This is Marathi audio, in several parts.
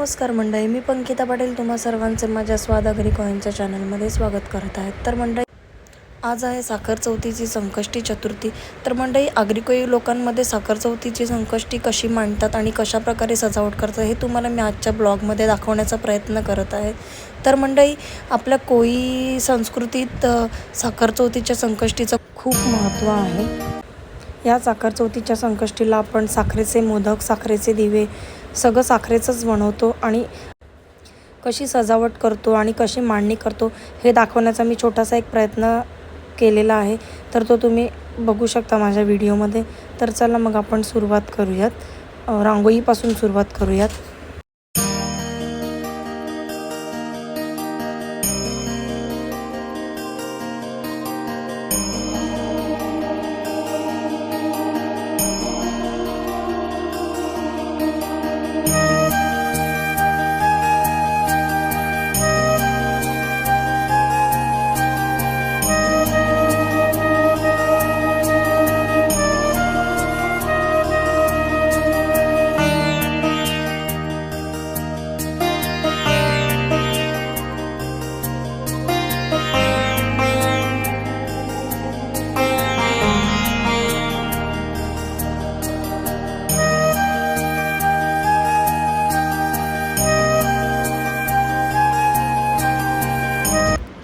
नमस्कार मंडळी मी पंकिता पाटील तुम्हा सर्वांचे माझ्या स्वादागरी कॉईनच्या चॅनलमध्ये स्वागत करत आहेत तर मंडळी आज आहे साखर चौथीची संकष्टी चतुर्थी. तर मंडळी आग्रिकोई लोकांमध्ये साखर चौथीची संकष्टी कशी मांडतात आणि कशा प्रकारे सजावट करतात हे तुम्हाला मी आजच्या ब्लॉगमध्ये दाखवण्याचा प्रयत्न करत आहे. तर मंडळी आपल्या कोळी संस्कृतीत साखर चौथीच्या संकष्टीचं खूप महत्त्व आहे. या साखर चौथीच्या संकष्टीला आपण साखरेचे मोदक साखरेचे दिवे सगळं साखरेचंच बनवतो आणि कशी सजावट करतो आणि कशी मांडणी करतो हे दाखवण्याचा मी छोटासा एक प्रयत्न केलेला आहे. तर तो तुम्ही बघू शकता माझ्या व्हिडिओमध्ये. तर चला मग आपण सुरुवात करूयात. रांगोळीपासून सुरुवात करूयात.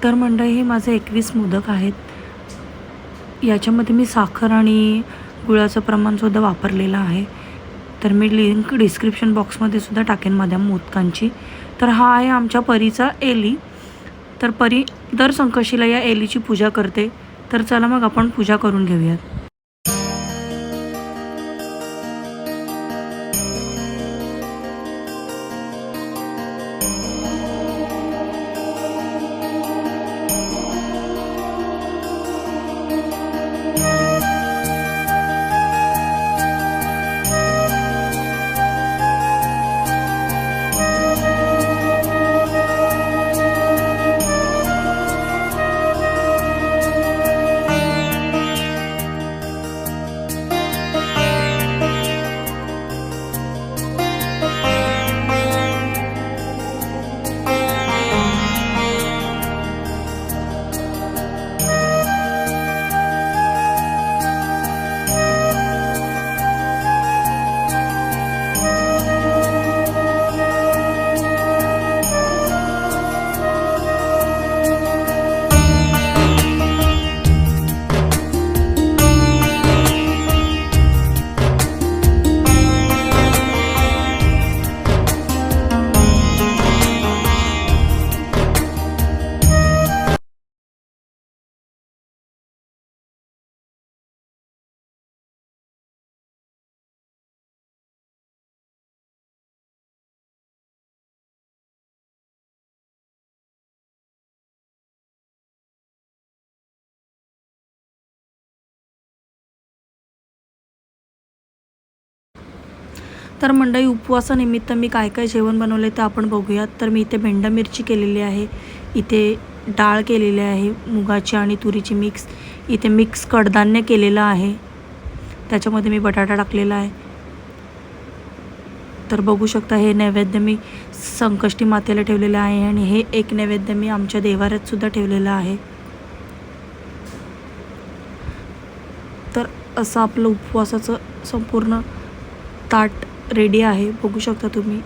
तर मंडळी हे माझे एकवीस मोदक आहेत. याच्यामध्ये मी साखर आणि गुळाचं प्रमाणसुद्धा वापरलेलं आहे. तर मी लिंक डिस्क्रिप्शन बॉक्समध्ये सुद्धा टाकेन माझ्या मोदकांची. तर हा आहे आमच्या परीचा एली. तर परी दर संकशीला या एलीची पूजा करते. तर चला मग आपण पूजा करून घेऊयात. तर मंडळी उपवासानिमित्त मी काय काय जेवण बनवले ते आपण बघूयात. तर मी इथे भेंडा मिरची केलेली आहे इथे डाळ केलेली आहे मुगाची आणि तुरीची मिक्स. इथे मिक्स कडधान्य केलेलं आहे त्याच्यामध्ये मी बटाटा टाकलेला आहे. तर बघू शकता हे नैवेद्य मी संकष्टी मातेला ठेवलेलं आहे आणि हे एक नैवेद्य मी आमच्या देवाऱ्यात सुद्धा ठेवलेलं आहे. तर असं आपलं उपवासाचं संपूर्ण ताट रेडी आहे बघू शकता तुम्ही.